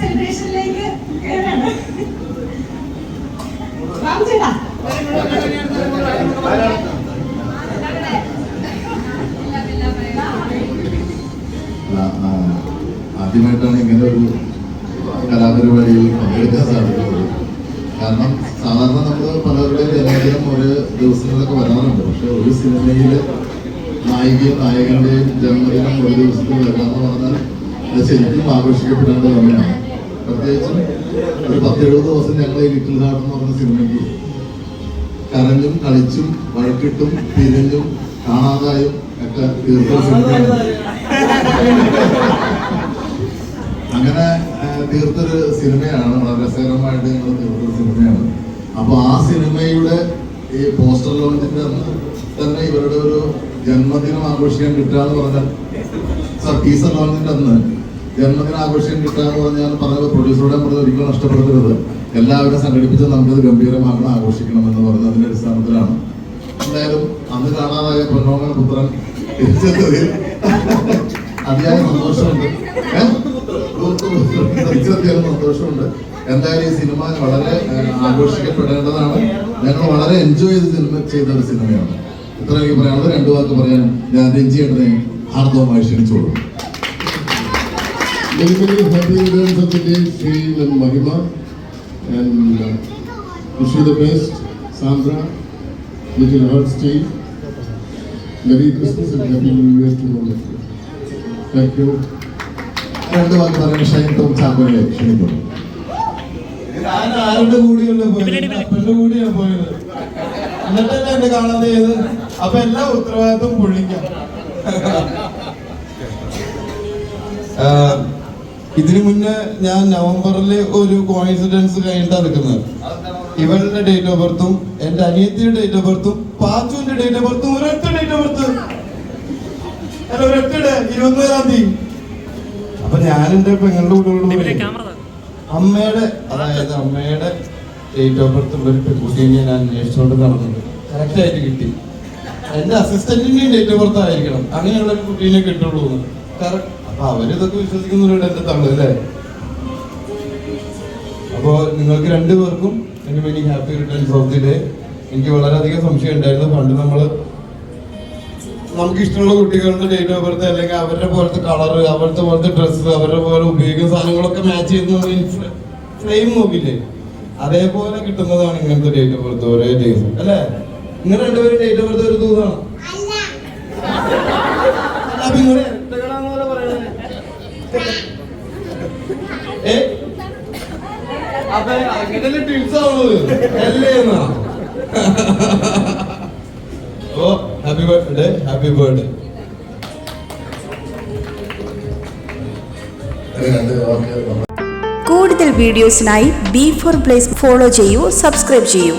സെലിബ്രേഷനിലേക്ക് ആദ്യമായിട്ടാണ് ഇങ്ങനെ ഒരു കലാപരിപാടിയിൽ പങ്കെടുക്കാൻ സാധിക്കുന്നത്. കാരണം സാധാരണ നമ്മൾ പലരുടെ ജന്മദിനം ഒരു ദിവസങ്ങളിലൊക്കെ വരാറുണ്ട്. പക്ഷെ ഒരു സിനിമയിൽ നായികയും നായകന്റെയും ജന്മദിനം ഒരു ദിവസത്തിൽ വരാമെന്ന് പറഞ്ഞാൽ ശരിക്കും ആഘോഷിക്കപ്പെടേണ്ട സമയമാണ് പ്രത്യേകിച്ചും ഒരു പത്തെഴുപത് ദിവസം ഞങ്ങൾ ഈ ലിറ്റിൽ ഹാർട്ട് എന്ന് പറഞ്ഞ സിനിമയ്ക്ക് കരഞ്ഞും കളിച്ചും വഴക്കിട്ടും തിരഞ്ഞും കാണാതായും ഒക്കെ തീർത്ത സിനിമയാണ് അങ്ങനെ തീർത്തൊരു സിനിമയാണ് വളരെ രസകരമായിട്ട് ഞങ്ങൾ തീർത്തൊരു സിനിമയാണ് അപ്പൊ ആ സിനിമയുടെ ഈ പോസ്റ്റർ ലോഞ്ചിന്റെ അന്ന് തന്നെ ഇവരുടെ ഒരു ജന്മദിനം ആഘോഷിക്കാൻ കിട്ടുക എന്ന് പറഞ്ഞാൽ സർ ടീസർ ലോഞ്ചിന്റെ അന്ന് ജന്മദിനം ആഘോഷം കിട്ടുക എന്ന് പറഞ്ഞാൽ പറഞ്ഞത് പ്രൊഡ്യൂസറുടെ പറഞ്ഞത് ഒരിക്കലും നഷ്ടപ്പെടുത്തരുത് എല്ലാവരും സംഘടിപ്പിച്ച് നമുക്കത് ഗംഭീരമാക്കണം ആഘോഷിക്കണം എന്ന് പറഞ്ഞതിന്റെ അടിസ്ഥാനത്തിലാണ്. എന്തായാലും അന്ന് കാണാതായ പൊന്നോമന പുത്രൻ അതിയായ സന്തോഷമുണ്ട്? സന്തോഷമുണ്ട്. എന്തായാലും ഈ സിനിമ വളരെ ആഘോഷിക്കപ്പെടേണ്ടതാണ്. ഞങ്ങൾ വളരെ എൻജോയ് ചെയ്ത് സിനിമ ചെയ്ത ഒരു സിനിമയാണ്. ഇത്ര എനിക്ക് പറയാനുള്ളത്. രണ്ടു വാക്ക് പറയാൻ ഞാൻ രഞ്ജിയേട്ടനെ ഹാർദവമായി ക്ഷണിച്ചോളൂ Day, Sreel and Mahima. And uh, wish you the best, Sandra, Little Hearts team. Merry Christmas and Happy New Year to all of you. Thank you. വാക്ക് പറയാൻ ഷൈൻ ടോം ചാക്കോയെ ആരുടെ കൂടിയല്ല പോയത് അപ്പന്റെ കൂടിയാ പോയത് എന്നിട്ടല്ലേ എന്നെ കാണാതെ ചെയ്ത് അപ്പൊ എല്ലാ ഉത്തരവാദിത്വം ആഹ് ഇതിനു മുന്നേ ഞാൻ നവംബറിൽ ഒരു കോയിൻസിഡൻസ് കഴിഞ്ഞിട്ടാണ് നിൽക്കുന്നത് ഇവളുടെ ഡേറ്റ് ഓഫ് ബർത്തും എന്റെ അനിയത്തിയുടെ ഡേറ്റ് ഓഫ് ബർത്തും പാച്ചുവിന്റെ ഡേറ്റ് ഓഫ് ബർത്തും ഒരൊറ്റ ഡേറ്റ് ഓഫ് ബർത്ത് അല്ല ഒരൊറ്റ ഇരുപത്തിയേഴാം തീയതി. അപ്പൊ ഞാൻ എന്റെ പെങ്ങളുടെ കൂടെ അമ്മയുടെ അതായത് അമ്മയുടെ ഡേറ്റ് ഓഫ് ബർത്ത് ഉള്ള ഒരു പെൺകുട്ടിയെ ഞാൻ അന്വേഷിച്ചുകൊണ്ട് നടന്നത്. കറക്റ്റ് ആയിട്ട് കിട്ടി. എന്റെ അസിസ്റ്റന്റിന്റെയും ഡേറ്റ് ഓഫ് ബർത്ത് ആയിരിക്കണം. അങ്ങനെയുള്ള ഒരു കുട്ടീനെ കിട്ടുള്ളൂ അപ്പൊ അവരിതൊക്കെ വിശ്വസിക്കുന്നുണ്ട് എന്റെ തള്ളു അല്ലേ? അപ്പോ നിങ്ങൾക്ക് രണ്ടുപേർക്കും എനിക്ക് very happy returns of the day എനിക്ക് വളരെയധികം സംശയം ഉണ്ടായിരുന്നു. പണ്ട് നമ്മൾ നമുക്ക് ഇഷ്ടമുള്ള കുട്ടികളുടെ ഡേറ്റ് ഓഫ് ബർത്ത് അല്ലെങ്കിൽ അവരുടെ പോലത്തെ കളർ അവരുടെ പോലത്തെ ഡ്രസ്സ് അവരുടെ പോലെ ഉപയോഗിക്കുന്ന സാധനങ്ങളൊക്കെ മാച്ച് ചെയ്യുന്ന ഫ്ലെയിം നോക്കില്ലേ അതേപോലെ കിട്ടുന്നതാണ് ഇങ്ങനത്തെ ഡേറ്റ് ഓഫ് ബർത്ത് ഒരേ ദിവസം അല്ലേ? നിങ്ങൾ രണ്ടുപേരും ഡേറ്റ് ഓഫ് ബർത്ത് ഒരു ദിവസമാണ്. അപ്പൊ അപ്പൊ അങ്ങനെയല്ലേ ട്വിൻസ് ആവുന്നത്? അല്ലേ ഓ ഹാപ്പി ബർത്ത്ഡേ ഹാപ്പി ബർത്ത്ഡേ കൂടുതൽ വീഡിയോസിനായി ബി ഫോർ പ്ലേസ് ഫോളോ ചെയ്യൂ സബ്സ്ക്രൈബ് ചെയ്യൂ.